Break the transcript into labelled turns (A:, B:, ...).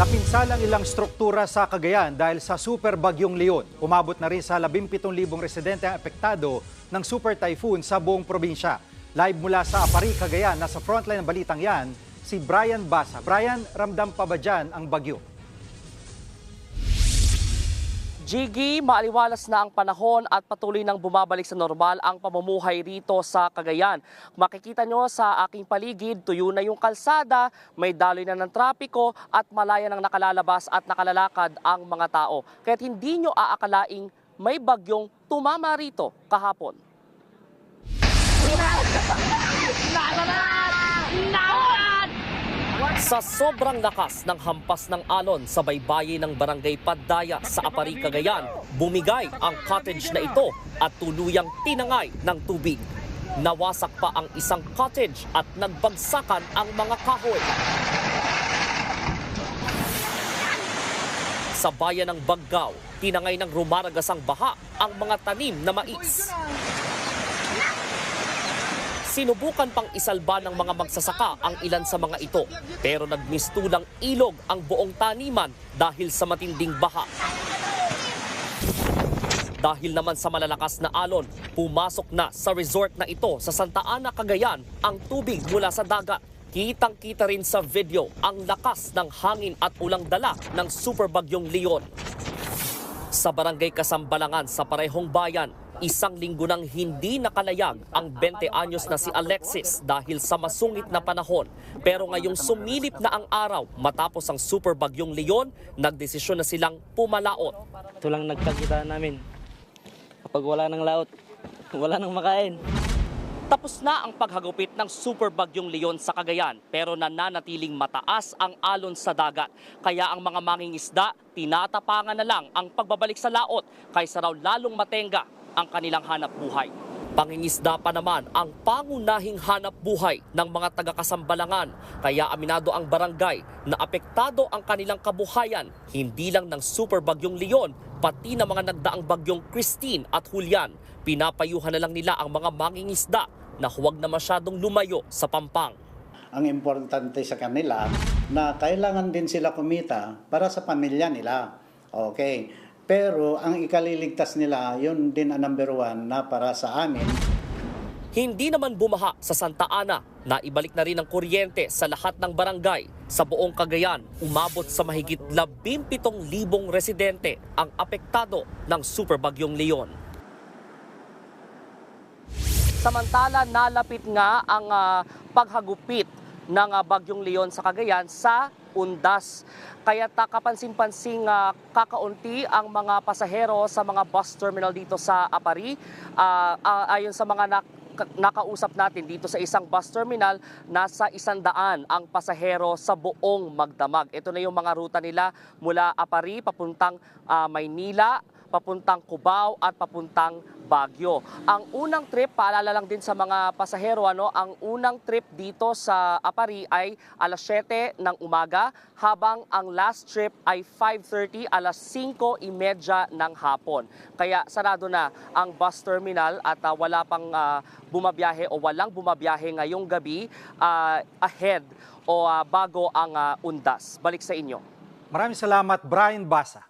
A: Napinsala ang ilang struktura sa Cagayan dahil sa super bagyong Leon. Umabot na rin sa 17,000 residente ang apektado ng super typhoon sa buong probinsya. Live mula sa Apari, Cagayan, nasa frontline ng balitang yan, si Brian Basa. Brian, ramdam pa ba dyan ang bagyo?
B: Jiggy, maaliwalas na ang panahon at patuloy nang bumabalik sa normal ang pamumuhay rito sa Cagayan. Makikita nyo sa aking paligid, tuyo na yung kalsada, may daloy na ng trapiko at malaya nang nakalalabas at nakalalakad ang mga tao. Kaya't hindi nyo aakalaing may bagyong tumama rito kahapon. Sa sobrang lakas ng hampas ng alon sa baybayin ng barangay Padaya sa Apari, Cagayan, bumigay ang cottage na ito at tuluyang tinangay ng tubig. Nawasak pa ang isang cottage at nagbagsakan ang mga kahoy. Sa bayan ng Baggao, tinangay ng rumaragasang baha ang mga tanim na mais. Sinubukan pang isalba ng mga magsasaka ang ilan sa mga ito pero nagmistulang ilog ang buong taniman dahil sa matinding baha. Dahil naman sa malalakas na alon, pumasok na sa resort na ito sa Santa Ana, Cagayan ang tubig mula sa dagat. Kitang-kita rin sa video ang lakas ng hangin at ulang dala ng super bagyong Leon. Sa barangay Kasambalangan sa parehong bayan, isang linggo nang hindi nakalayag ang 20 anyos na si Alexis dahil sa masungit na panahon. Pero ngayong sumilip na ang araw matapos ang super bagyong Leon, nagdesisyon na silang pumalaot.
C: Ito lang nagkakita namin. Kapag wala ng laot, wala nang makain.
B: Tapos na ang paghagupit ng super bagyong Leon sa Cagayan pero nananatiling mataas ang alon sa dagat. Kaya ang mga mangingisda tinatapangan na lang ang pagbabalik sa laot kaysa raw lalong matenga ang kanilang hanap buhay. Pangingisda pa naman ang pangunahing hanap buhay ng mga taga-kasambalangan. Kaya aminado ang barangay na apektado ang kanilang kabuhayan hindi lang ng super bagyong Leon pati na mga nagdaang bagyong Christine at Julian. Pinapayuhan na lang nila ang mga mangingisda na huwag na masyadong lumayo sa pampang.
D: ang importante sa kanila na kailangan din sila kumita para sa pamilya nila. Okay. Pero ang ikaliligtas nila, yun din ang number one na para sa amin.
B: Hindi naman bumaha sa Santa Ana na ibalik na rin ang kuryente sa lahat ng barangay. Sa buong Cagayan, umabot sa mahigit 17,000 residente ang apektado ng super bagyong Leon. Samantala, nalapit nga ang ah, paghagupit ng ah, Bagyong Leon sa Cagayan sa Undas. Kaya kapansin-pansing ah, kakaunti ang mga pasahero sa mga bus terminal dito sa Apari. Ah, ah, ayon sa mga nak- ka- nakausap natin dito sa isang bus terminal, nasa isandaan ang pasahero sa buong Magdamag. Ito na yung mga ruta nila mula Apari papuntang ah, Maynila, papuntang Cubao at papuntang Baguio. Ang unang trip, paalala lang din sa mga pasahero, ano, ang unang trip dito sa Apari ay alas 7 ng umaga, habang ang last trip ay 5.30, alas 5.30 ng hapon. Kaya sarado na ang bus terminal at ah, wala pang ah, bumabiyahe o walang bumabiyahe ngayong gabi ah, ahead o ah, bago ang ah, undas. Balik sa inyo.
A: Maraming salamat, Brian Basa.